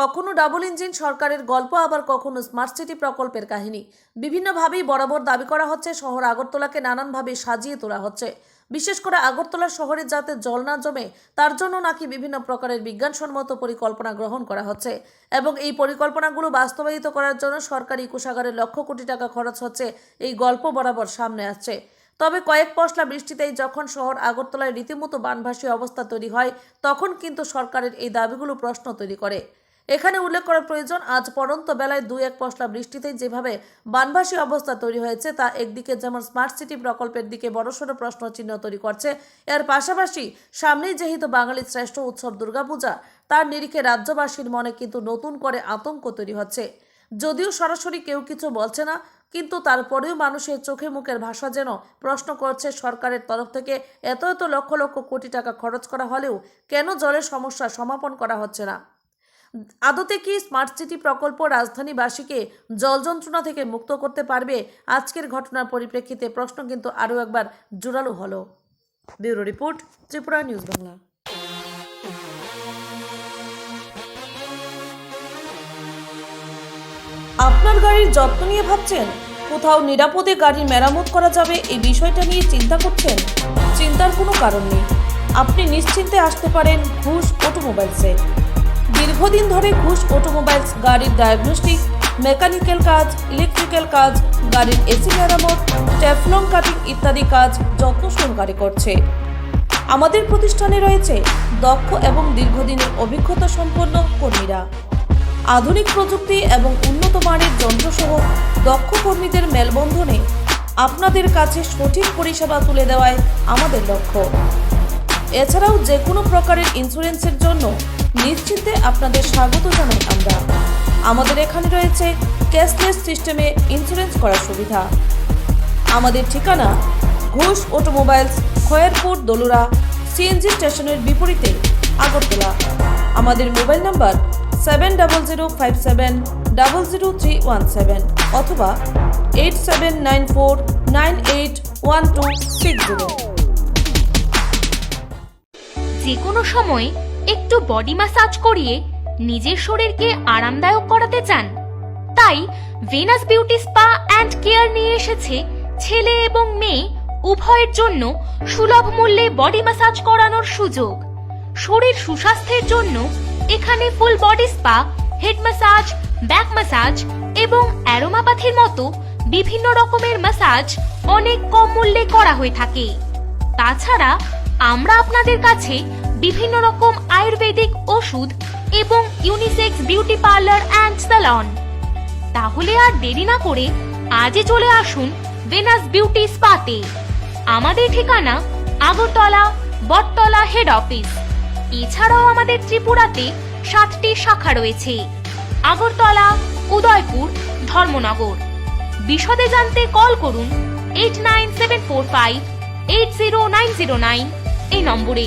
কখনো double engine সরকারের গল্প, আবার কখনো স্মার্ট সিটি প্রকল্পের কাহিনী। বিভিন্নভাবেই বরাবর দাবি করা হচ্ছে, শহর আগরতলাকে নানানভাবে সাজিয়ে তোলা হচ্ছে। বিশেষ করে আগরতলা শহরে যাতে জল না জমে, তার জন্য নাকি বিভিন্ন প্রকারের বিজ্ঞানসম্মত পরিকল্পনা গ্রহণ করা হচ্ছে। এবং এই পরিকল্পনাগুলো বাস্তবায়িত করার জন্য সরকারি কোষাগারে লক্ষ কোটি টাকা খরচ হচ্ছে, এই গল্প বরাবর সামনে আসছে। তবে কয়েক পশলা বৃষ্টিতেই যখন শহর আগরতলায় রীতিমতো বানভাসী অবস্থা তৈরি হয়, তখন কিন্তু সরকারের এই দাবিগুলো প্রশ্ন তৈরি করে। এখানে উল্লেখ করার প্রয়োজন, আজ পরন্ত বেলায় দুই এক পশলা বৃষ্টিতেই যেভাবে বানভাসী অবস্থা তৈরি হয়েছে, তা একদিকে যেমন স্মার্ট সিটি প্রকল্পের দিকে বড়সড় প্রশ্ন চিহ্ন তৈরি করছে, এর পাশাপাশি সামনেই যেহেতু বাঙালির শ্রেষ্ঠ উৎসব দুর্গাপূজা, তার নিরিখে রাজ্যবাসীর মনে কিন্তু নতুন করে আতঙ্ক তৈরি হচ্ছে। যদিও সরাসরি কেউ কিছু বলছে না, কিন্তু তারপরেও মানুষের চোখে মুখের ভাষা যেন প্রশ্ন করছে সরকারের তরফ থেকে, এত এত লক্ষ লক্ষ কোটি টাকা খরচ করা হলেও কেন জলের সমস্যা সমাপন করা হচ্ছে না? আদতে কি স্মার্ট সিটি প্রকল্প রাজধানীবাসীকে জল যন্ত্রণা থেকে মুক্ত করতে পারবে? আজকের ঘটনার পরিপ্রেক্ষিতে প্রশ্ন কিন্তু আরও একবার জোরালো হলো। Bureau report, Tripura news Bangla. আপনার গাড়ির যত্ন নিয়ে ভাবছেন? কোথাও নিরাপদে গাড়ি মেরামত করা যাবে এই বিষয়টা নিয়ে চিন্তা করছেন? চিন্তার কোনো কারণ নেই। আপনি নিশ্চিন্তে আসতে পারেন ঘুষ অটোমোবাইলসে। দীর্ঘদিন ধরে ঘুষ অটোমোবাইলস গাড়ির ডায়াগনস্টিক মেকানিক্যাল কাজ ইলেকট্রিক্যাল কাজ, গাড়ির এসি মেরামত ট্যাফলং কাটিং ইত্যাদি কাজ যত্ন সহকারে করছে। আমাদের প্রতিষ্ঠানে রয়েছে দক্ষ এবং দীর্ঘদিনের অভিজ্ঞতা সম্পন্ন কর্মীরা। আধুনিক প্রযুক্তি এবং উন্নত মানের যন্ত্রসহ দক্ষ কর্মীদের মেলবন্ধনে আপনাদের কাছে সঠিক পরিষেবা তুলে দেওয়ায় আমাদের লক্ষ্য। এছাড়াও যে কোনো প্রকারের ইন্স্যুরেন্সের জন্য নিশ্চিন্তে আপনাদের স্বাগত জানাই আমরা। আমাদের এখানে রয়েছে ক্যাশলেস সিস্টেমে ইন্স্যুরেন্স করার সুবিধা। আমাদের ঠিকানা ঘোষ অটোমোবাইলস, খয়েরপুর, দলুরা সিএনজি স্টেশনের বিপরীতে, আগরতলা। আমাদের mobile number seven double zero five seven double zero three one seven অথবা eight seven nine four nine eight one two six zero যে কোনো সময় একটু বডি ম্যাসাজ করিয়ে নিজের শরীরকে আরামদায়ক করাতে চান। তাই Venus beauty spa and care নিয়ে এসেছে ছেলে এবং মেয়ে উভয়ের জন্য সুলভ মূল্যে বডি ম্যাসাজ করানোর সুযোগ। শরীর সুস্বাস্থ্যের জন্য এখানে full body spa head massage back massage এবং অ্যারোমাপ্যাথির মতো বিভিন্ন রকমের ম্যাসাজ অনেক কম মূল্যে করা হয়ে থাকে। তাছাড়া আমরা আপনাদের কাছে বিভিন্ন রকম আয়ুর্বেদিক ওষুধ এবং unisex beauty parlour and salon তাহলে আর দেরি না করে আজই চলে আসুন ভেনাস বিউটি স্পাতে আমাদের ঠিকানা আগরতলা, বটতলা হেড অফিস এছাড়াও আমাদের ত্রিপুরাতে সাতটি শাখা রয়েছে। আগরতলা, উদয়পুর, ধর্মনগর। বিশদে জানতে কল করুন eight nine seven four five eight zero nine zero nine এই নম্বরে।